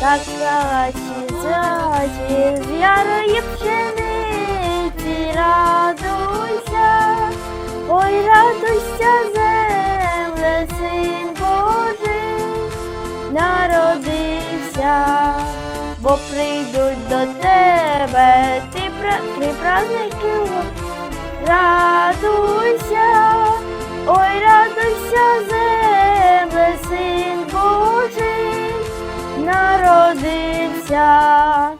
так калачі зачі, з ярої пшениці, радуйся, ой, радуйся, земле, син Божий, народився, бо прийдуть до тебе ти, пра- три праздники, радуйся, ой, радуйся, земле, народився.